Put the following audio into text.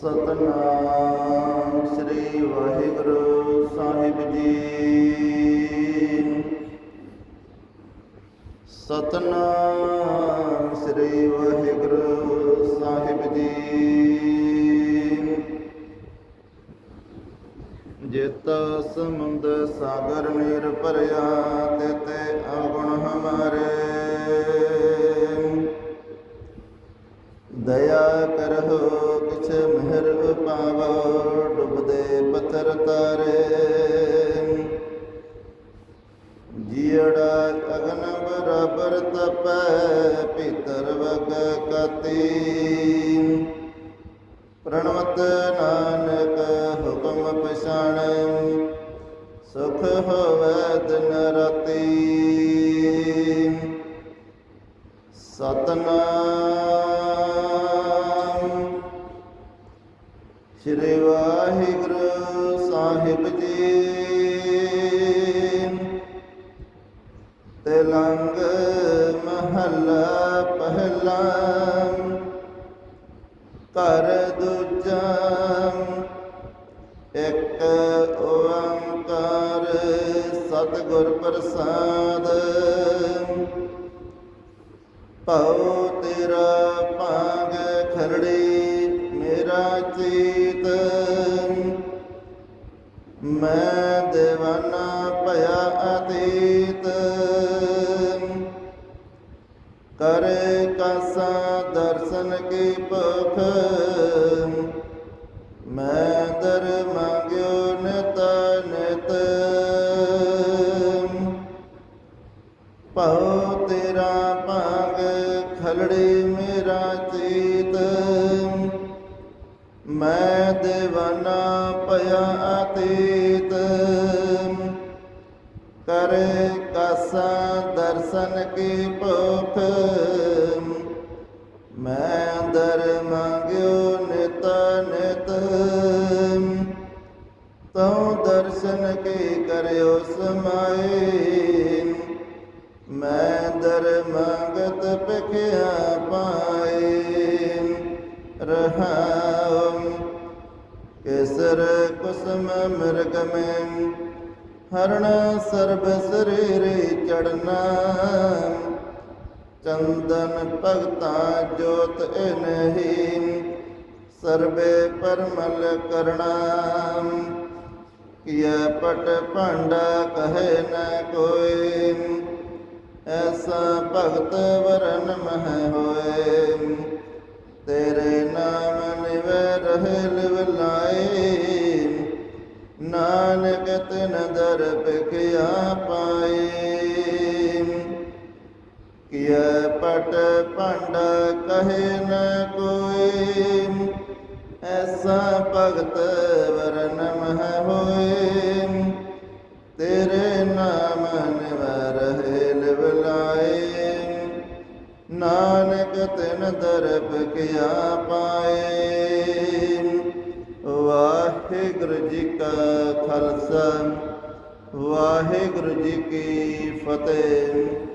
ਸਤਨਾਮ ਸ੍ਰੀ ਵਾਹਿਗੁਰੂ ਸਾਹਿਬ ਜੀ। ਸਤਨਾਮ ਸ੍ਰੀ ਵਾਹਿਗੁਰੂ ਸਾਹਿਬ ਜੀ। ਜਿਤ ਸਮੁੰਦ ਸਾਗਰ ਨੀਰ ਭਰਿਆ, ਤਿਤੇ ਅਵਗੁਣ ਹਮਾਰੇ। ਦਇਆ ਕਰਹੁ ਡੁੱਬਦੇ ਪੱਥਰ ਤਾਰੇ ਜੀੜਾ ਅਗਨ ਬਰਾਬਰ ਤਪੈ, ਭੀਤਰ ਵਗ ਕਤੀ। ਪ੍ਰਣਵਤ ਨਾਨਕ ਹੁਕਮ ਪਛਾਣੈ, ਸੁਖ ਹੋਵੇ ਦਿਨ ਰਾਤੀ। ਸਤਨਾਮ ਸ੍ਰੀ ਵਾਹਿਗੁਰੂ ਸਾਹਿਬ ਜੀ। ਤੇਲੰਗ ਮਹੱਲਾ ਪਹਿਲਾ, ਘਰ ਦੂਜਾ, ਇੱਕ ਓੰਕਾਰ ਸਤਿਗੁਰ ਪ੍ਰਸਾਦ। ਭਉ ਤੇਰਾ ਭਾਗ ਖਰੜੀ ਮੇਰਾ ਚੀਤ ਮੈਂ ਦੇਵਾਨਾ ਭਇਆ ਅਤੀਤ ਕਰੇ ਕਾਸਾ ਦਰਸ਼ਨ ਕੀ ਭੁਖ ਮੈਂ ਦਰ ਮੰਗਿਓ ਨਿਤ ਨਿਤ ਭਉ ਤੇਰਾ ਭਾਗ ਖਲੜੀ ਮੇਰਾ ਚੀਤ ਮੈਂ ਦੇਵਾਨਾ ਭਇਆ ਅਤੀਤ। ਕਰੇ ਕਾਸਾ ਦਰਸ਼ਨ ਕੀ ਭੁਖ। ਮੈਂ ਦਰ ਮੰਗਿਓ ਨਿਤ ਨਿਤ। ਤਉ ਦਰਸ਼ਨ ਕੀ ਕਰਿਓ ਸਮਾਏ। ਮੈਂ ਦਰ ਮੰਗਤ ਪਖਿਆ ਪਾਏ। ਰਹਾਉ। ਕੇਸਰ ਕੁਸਮ ਮਿਰਗ ਮੈਂ, ਹਰਣ ਸਰਬ ਸਰੀਰੇ ਚੜਨਾ ਚੰਦਨ ਭਗਤਾ ਜੋਤ ਇਨਹੀ ਸਰਬੇ ਪਰਮਲ ਕਰਣਾ। ਕੀਆ ਪਟ ਭਾਂਡਾ ਕਹੇ ਨ ਕੋਈ, ਐਸਾ ਭਗਤ ਵਰਨ ਮਹ ਹੋਏ। أهل العين نالقت نظر پکیا پائیم کیا پٹ پانڈا کہے نہ کوئی ایسا بھگت ورنم ہوئے تیرے ਨਾਨਕ ਤਿਨ ਦਰਬ ਕਿਆ ਪਾਏ। ਵਾਹਿਗੁਰੂ ਜੀ ਕਾ ਖਾਲਸਾ ਵਾਹਿਗੁਰੂ ਜੀ ਕੀ ਫਤਿਹ।